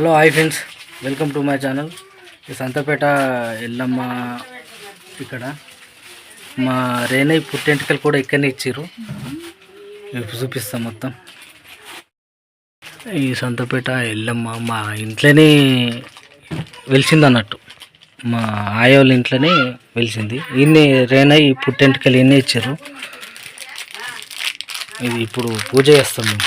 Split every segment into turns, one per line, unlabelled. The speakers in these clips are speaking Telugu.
Hello hi friends. Welcome to my channel. ఈ సంతపేట ఎల్లమ్మ ఇక్కడ. మా రేనయ్య పుట్టెంటికలు కూడా ఇక్కడనే ఇచ్చారు మీకు చూపిస్తాం మొత్తం. ఈ సంతపేట ఎల్లమ్మ మా ఇంట్లోనే వెలిసింది అన్నట్టు. మా ఆయోళ్ళ ఇంట్లోనే వెలిసింది. ఈయన్ని రేనయ్య పుట్టెంటికలు ఈయనే ఇచ్చారు ఇది ఇప్పుడు పూజ చేస్తాం మేము.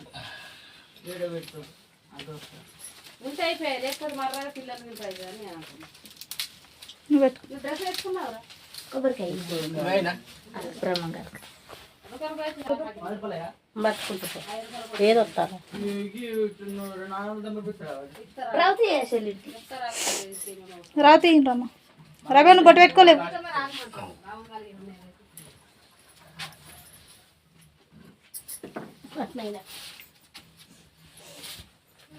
పెట్టు
ఉంటే అయిపోయాయి లేకపోతే మర్రా పిల్లలు ఉంటాయి కానీ నేను అనుకున్నా
నువ్వు పెట్టు
నువ్వు డ్రెస్ వేసుకున్నావురా?
కొబ్బరికాయ. బ్రహ్మంగారు బతుకుంటుంది ఏదో వస్తారు. రావుతి
రాతి రమ్మ రవి నువ్వు బొట్టు పెట్టుకోలేవు.
అట్లయినా.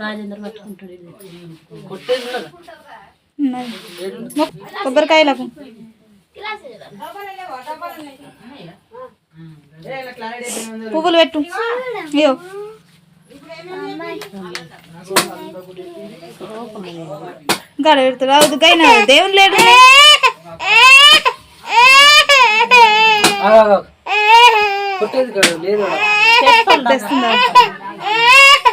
రాజేంద్ర పట్టుకుంటాడు
కొబ్బరికాయలకు. పువ్వులు పెట్టు. అయ్యో గడ అవుదు గైన దేవుని లేడు.
కొట్టేది కాదు లేదు.
తెస్తుందా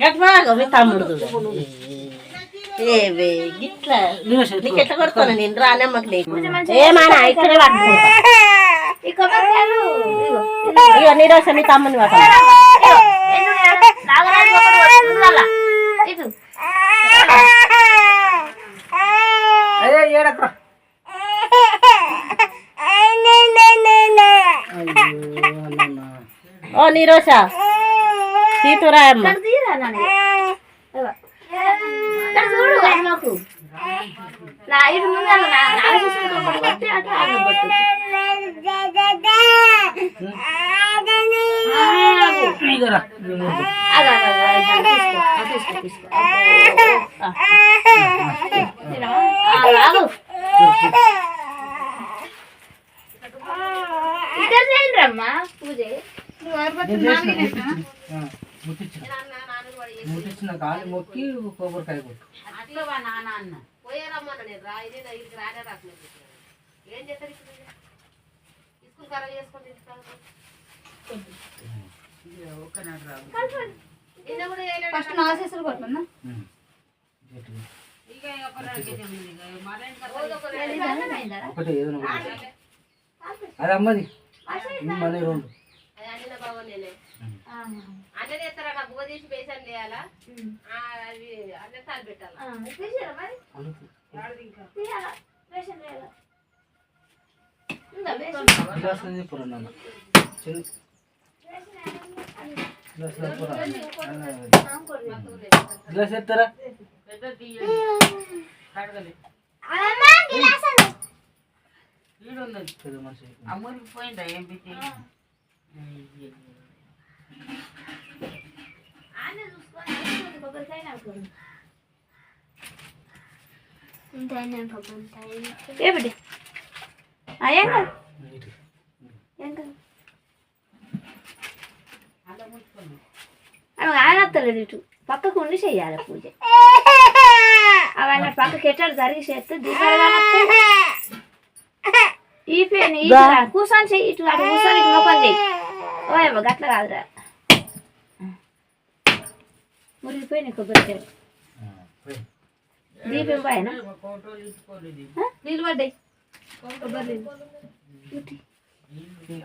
గట్మాగా మీ తమ్ముడు ఏవే గిట్లా నీకు ఎట్లా కొడుతాను నేను రానమ్మకు నీకు ఏమానా ఇక్కడే పట్టుకుంటా ఇక నీరోజు మీ తమ్ముని
అయ్యే
ఓ నీరోష సీతురాయమ్మ
ఇగరా నీ ముందు ఆ, ముట్టించిన కాలు మొక్కి కొబ్బరికాయ కొట్టు.
ఏం చేస్తారు ఇక్కడ స్కూల్ ఖరాబ్ చేసుకొని నిన్న కూడా చేయలేడు.
ఫస్ట్ నా చేతులు కొట్టమన్నా?
ఒకటి ఏదైనా ఒకటి. అది అమ్మది. మన రెండు.
బాబు నేనే. అన్నది ఎత్తారా నాకు బుగ తీసి బేసన్ చేయాలా? ఆ, అవి అన్న సార్ పెట్టాలా.
గ్లాస్ ఎత్తారా?
పెద్ద తీయ. కడగలి.
అమ్మా గిలాసాలు
ఉన్నది అమ్మూరికి పోయిందా ఏం పెట్టి
ఏ బిడ్డ
ఇటు.
ఏం కాదు
అలా ముట్టుకున్నాం
ఆమె ఆయన వస్తలేదు ఇటు పక్కకు ఉండి చెయ్యాలి పూజ అవన్నీ పక్కకి ఎట్టాడు జరిగి చేస్తే కానొస్తాయి. ఈ కూర్చొని చెయ్యి ఇటు అటు కూర్చొని ఇటు ముఖం చెయ్యి ఓయమ్మ గట్ల కాదురా మురిగిపోయినాయి కొబ్బరికాయలు
ఆ, పోయి.
దీపం పైన
ఫోటోలు ఇచ్చుకోలేదు
నీళ్ళు పడ్డాయి కొబ్బరి నీళ్ళు. ఉట్టి.
ఈ-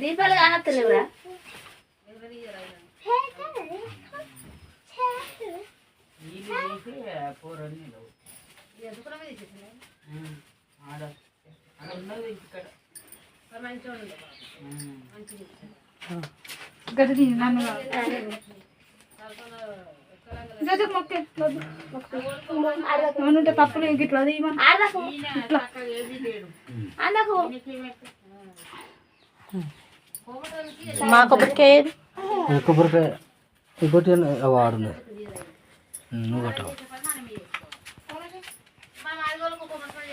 దీపాలు కానత్తలేవురా? గది నన్ను. గది మొక్కే ఏమనుంటే తప్పులు ఇంక ఇట్లా.
లేడు
అందకు
మా కొబ్బరికాయ
కొబ్బరికాయ? ఇంకోటి వాడున్నది నువ్వు కట్టవు.
మా మాదిగోళ్ళకు ఒక ముసలి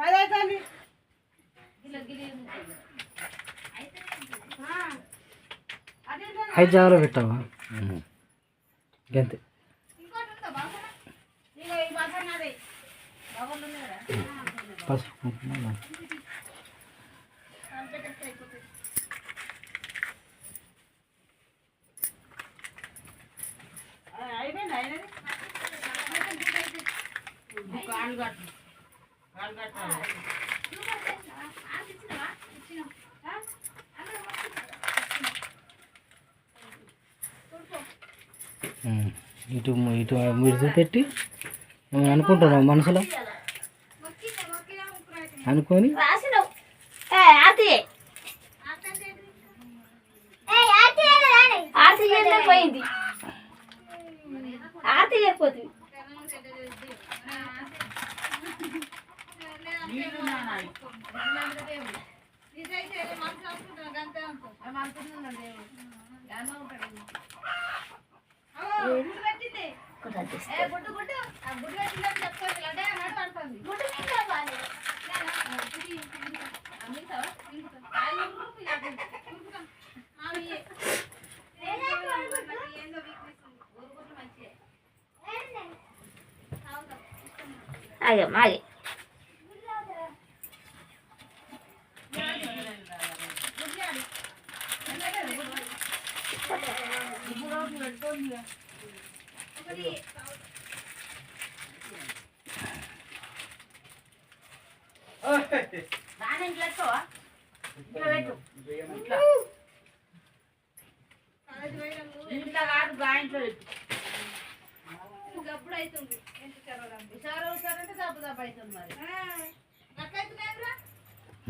కొడుకుని చేస్తాడు
ఐదు జాగ్రత్త పెట్టావా అంతే పసుపు కుంకుమ
అయిపోయింది అయినది కాలు కట్టు కాలు కట్టాలి
ఉమ్. ఇటు ఇటు మీరు పెట్టి నువ్వు అనుకుంటున్నావు మనసులో? అనుకొని?
卖
给卖
给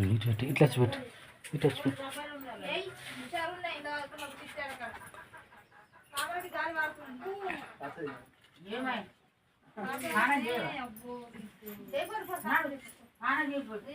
ఇట్లా
వచ్చి పెట్టు ఇటు వచ్చి పెట్టు
హుషారు ఉన్నాయి ఇంత వరకు మాకు
స్నానం చేయవా స్నానం చేయకపోతే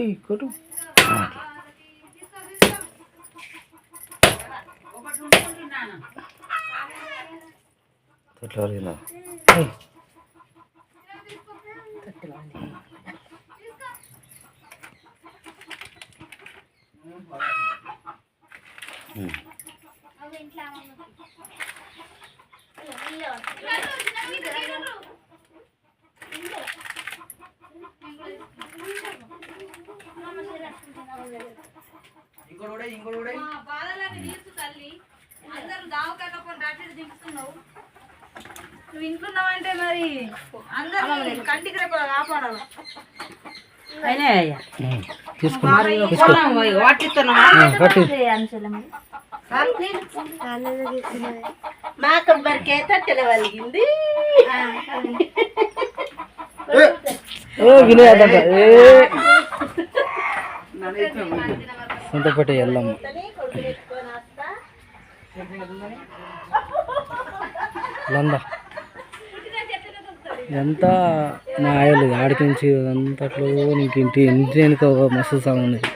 ఈ కొట్టు ఆ, అట్లా. తొట్ల వరకు ఇలా. ఏయ్.
నువ్వు ఇంట్లోన్నావంటే మరి అందరూ కంటికి రేపు కాపాడాలి.
ఉమ్. తీసుకో. తీసుకో. ఆ, కట్టి
మా
సొంతపేట ఎల్లమ్మ లందా. ఇదంతా మా ఆయలు ఆడికి నుంచి అంతట్లో నీకు ఇంటి ఇంటి వెనుక ఒక మస్తు సాంగ్ ఉన్నది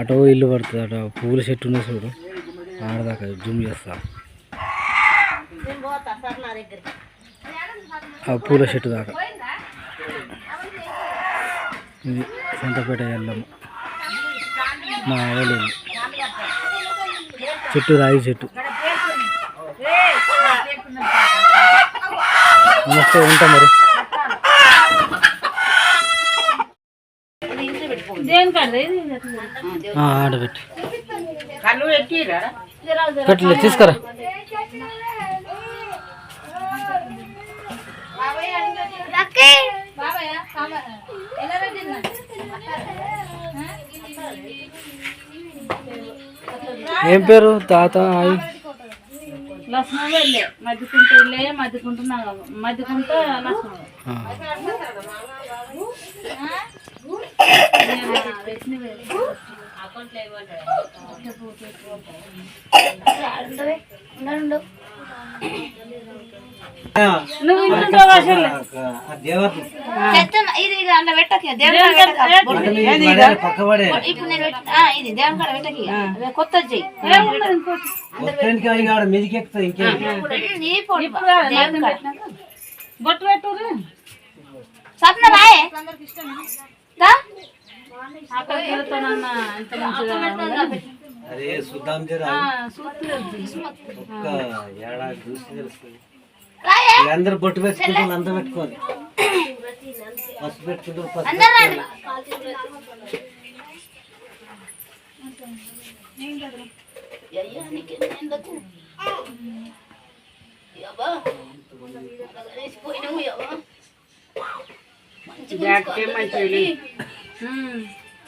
అటో ఇల్లు పడుతుంది అటు. పూల చెట్టు ఉంది చూడు. ఆడదాకా జూమ్ చేస్తా. ఆ పూల చెట్టు దాకా. ఇది సొంతపేట ఎల్లమ్మ. మా ఆయలు చెట్టు రాయి చెట్టు. నమస్తే ఉంటా మరి. ఆడబెట్టి పెట్టలే తీసుకురా. ఏం పేరు? తాత ఆయి?
లక్ష్మణ వెళ్ళే మధ్యకుంట వెళ్ళే మధ్యకుంటున్నా మధ్యకుంట లక్ష్మణ
ఆ.
నువ్వు ఇంట్లో భాషలే
చెప్తున్నా ఇది ఇక అందులో పెట్టకి దేవుని కాడ పెట్టకు.
పక్కబడే
ఇప్పుడు నేను పెట్ట- ఆ, ఇది దేవుని కాడ పెట్టకి అదే కొత్తది చెయ్యి
ఆడ మీదికి ఎక్కుతాయి ఇంకేం
ఈ ఫోటో
ఇప్పుడు కాదు, మధ్య పెట్టినాక. బొట్టు పెట్టు
స్వప్న రాయే దా.
అక్కడికి వెళ్తానన్నా ఎంత మంచిగా ఉంది.
అదే చూద్దాం జర
ఆ, చూస్తలేదు.
ఒక్క ఏడాది చూసి తెలుస్తుంది
రాయే
ఇక అందరు బొట్టు పెట్టుకుంటారు అందరు పెట్టుకోవాలి. పసుపు పెట్టుకుంటారు.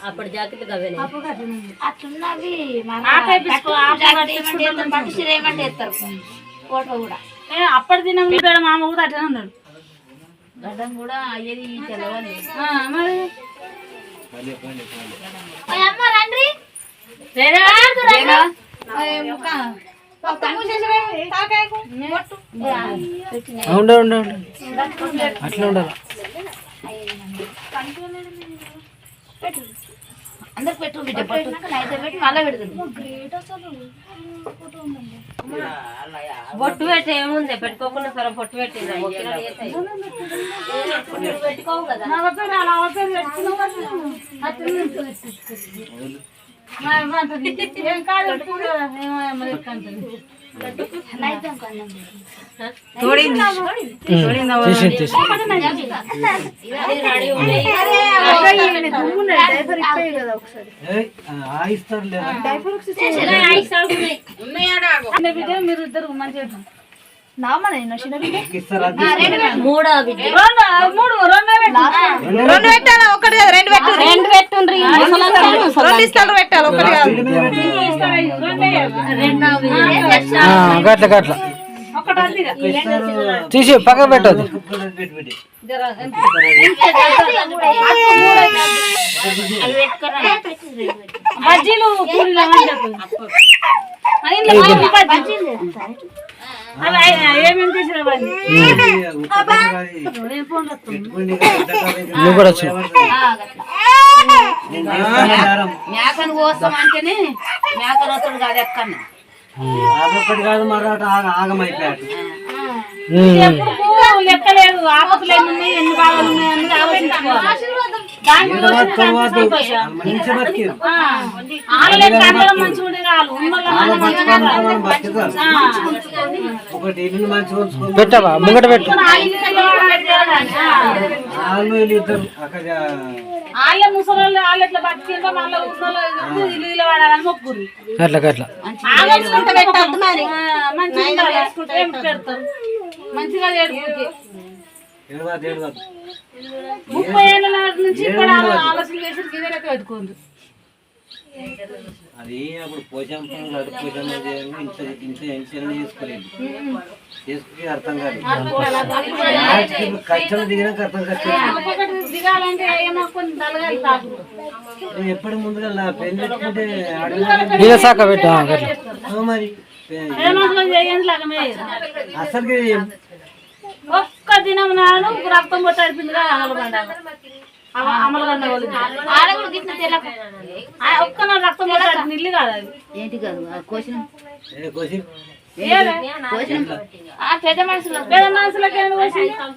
అప్పుడు జాకెట్లు అవే
అట్లున్నవి పట్టు ఎత్తారు ఫోటో కూడా.
అప్పటి దినం పేడ మామ కూడా అట్లనే ఉన్నాడు.
గడ్డం కూడా అయ్యేది తెలవాలి
మరి?
అమ్మ
ఉండు ఉండు అట్లా ఉండాలి.
అందరు పెట్టు బిడ్డ పట్టు అయితే పెట్టి మళ్ళీ పెడుతుంది
బొట్టు పెట్టి ఏముంది? పెట్టుకోకుండా సరే బొట్టు పెట్టింది
పెట్టుకోవు కదా.
ఏం కాదు మీరు ఇద్దరు మంచిగా నామనే చిన్న బిడ్డ
మూడో బిడ్డ
మూడు రెండో
రెండు పెట్టాలి? ఒకటి కాదు రెండు పెట్టు. రెండు పెట్టుండ్రి రెండు ఇస్తాలు పెట్టాలి ఒకటి కాదు.
గట్ల గట్ల. తీసి పక్కన పెట్టదు
పెట్టి పెట్టి
బజ్జీలు.
నువ్వు కూడా వచ్చి.
మేకను కోసం అంటేనే మేక రొట్టెలు కాదు ఎక్కడిని
అదొకటి కాదు మరొకటి ఆగ- ఆగమైపోయాడు.
లెక్కలేదు. ఆపతులు ఎన్ని ఉన్నాయి ఎన్ని బాధలు ఉన్నాయి
పెట్టవా? ముంగట పెట్టు.
వాళ్ళు
ముసలి వాళ్ళు ఎట్లా మళ్ళీ ఇల్లు
మరి.
మంచిగా పెడతారు. ముప్పై ఏళ్ళ నుంచి ఇక్కడ ఆలోచన చేసి
అది అప్పుడు పోషం అడు పోషం ఇంత ఇంత ఇన్సూరెన్స్ చేసుకోలేదు. చేసుకుని అర్థం కాదు. కష్టం దిగినాక అర్థం కష్టం ఎప్పుడు ముందుగా పెళ్ళి పెట్టుకుంటే మరి అసలుకి
ఒక్క దినం నాడు రక్తం కొట్టాడిపిందిగా అమలు పండాలి అమలు కండ ఒక్క నాడు రక్తం కొట్టాడి ఇల్లు కాదు అది.
ఏంటి కాదు? కోసిన?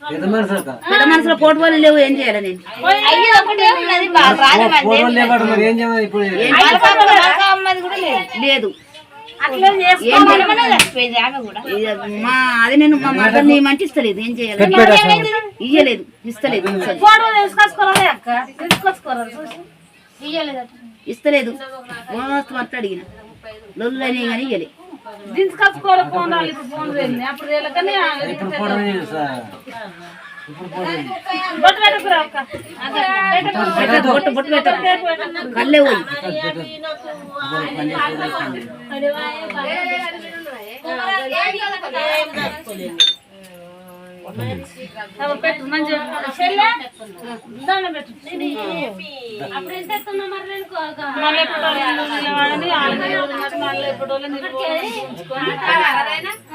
పెద్ద మనుషులు.
వాళ్ళు లేవు ఏం చేయాలి నేను?
లేదు.
అది. నేను మా మదర్ని మంచి ఇస్తలేదు ఏం చేయాలి. ఇయ్యలేదు ఇస్తలేదు. ఇస్తలేదు. మస్తు అడిగిన. లొల్లని కానీ ఇయ్యలే.
తీసుకొచ్చుకోవాలి ఫోన్ ఇప్పుడు ఫోన్ అప్పుడు
కళ్ళే పోయి.
అప్పుడు పెట్టు దండం పెట్టు. మళ్ళీ ఎప్పుడు నిలబడని ఆలుగడ్డ ఉన్నారు, మళ్ళీ ఎప్పుడు వీడికెళ్ళి పెళ్ళి అమ్మకుండా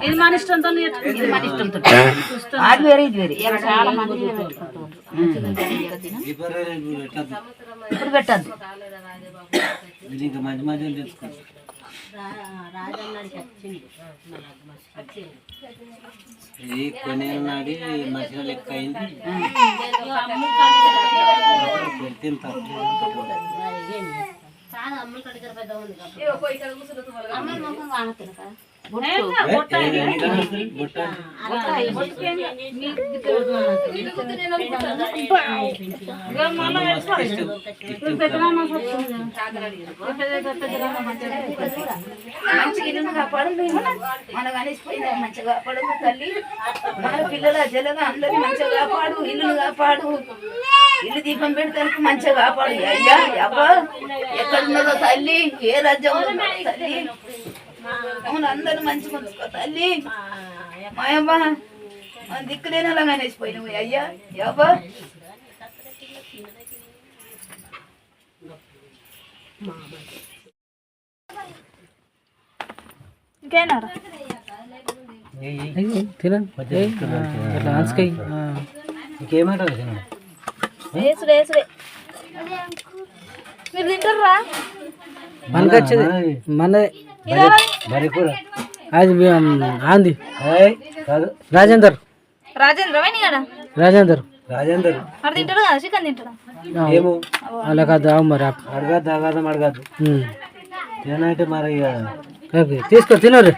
ఇది మన ఇష్టంతో మన ఇష్టంతో
అది వేరే ఇది వేరే చాలా మంది
పెట్టద్దు
ఇప్పుడు పెట్టద్దు
ఇది ఇంకా మంచి ఇది కొనేరు నాడి మధ్యలో లెక్క అయింది. పెడితే
మన కలిసిపోయింది మంచిగా కాపాడు తల్లి మన పిల్లల జల్లల అందరినీ మంచిగా కాపాడు ఇల్లును కాపాడు ఇల్లు దీపం పెడతానికి మంచిగా కాపాడు అయ్యా అబ్బా ఎక్కడున్నదో తల్లి ఏ ఉన్నదో తల్లి అవును అందరూ మంచిగా ఉంచుకో తల్లి.
మాయమ్మ మన దిక్కులేని అలాగా అనేసిపోయినావు అయ్యా. యాబా
ఇంకేనారా?
ఇంకేమంటారు
వేసుడే వేసుడే మీరు తింటారా
మనదే అది ఆంది. రాజేందర్.
రాజేంద్ర
రాజేందర్.
రాజేందర్.
మరి తింటాడు కదా చికెన్ తింటాడా?
ఏమో.
అలా కాదు మరి
అడగద్దు అడగదాం అడగద్దు. తినంటే మరి
తీసుకో తినరు.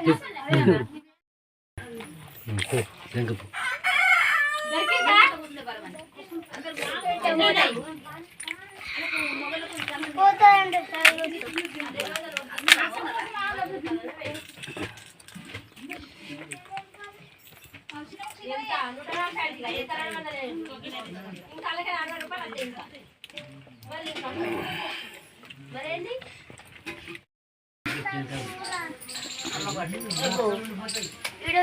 వీడియో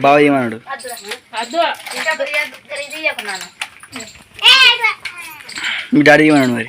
బాగా ఏమన్నాడు మీ డాడీ ఏమన్నాడు మరి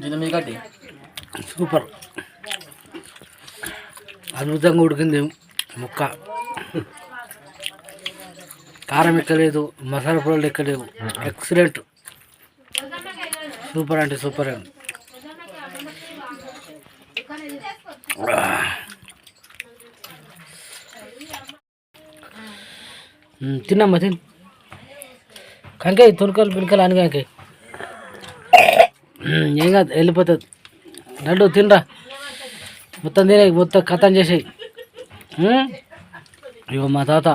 మీ కట్టి.
సూపర్. అద్భుతంగా ఉడికింది ముక్క. కారం ఎక్కలేదు మసాలా పొడులు ఎక్కలేవు ఎక్సలెంట్ సూపర్ అంటే సూపర్. మ్మ్, తిన్నమ్మా తిన్. కంకాయ తొలకలు పినకలు అని కంకాయ. ఏం కాదు వెళ్ళిపోతుంది లడ్డు తినరా మొత్తం తినే మొత్తం కథం చేసేయి? ఇగో మా తాత.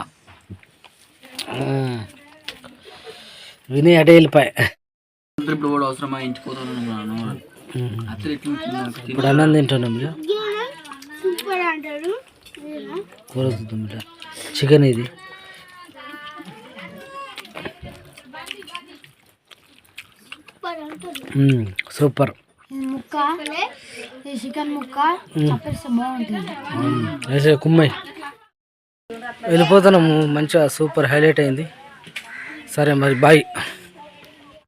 విని అటే వెళ్ళిపోయి
ఇప్పుడు కూడా అవసరమా
ఇప్పుడు అన్నం తింటున్నాం. కూర చికెన్ ఇది సూపర్
ముక్క. చికెన్
వేసే కుమ్మై వెళ్ళిపోతున్నాము. మంచిగా సూపర్ హైలైట్ అయింది. సరే మరి బాయ్.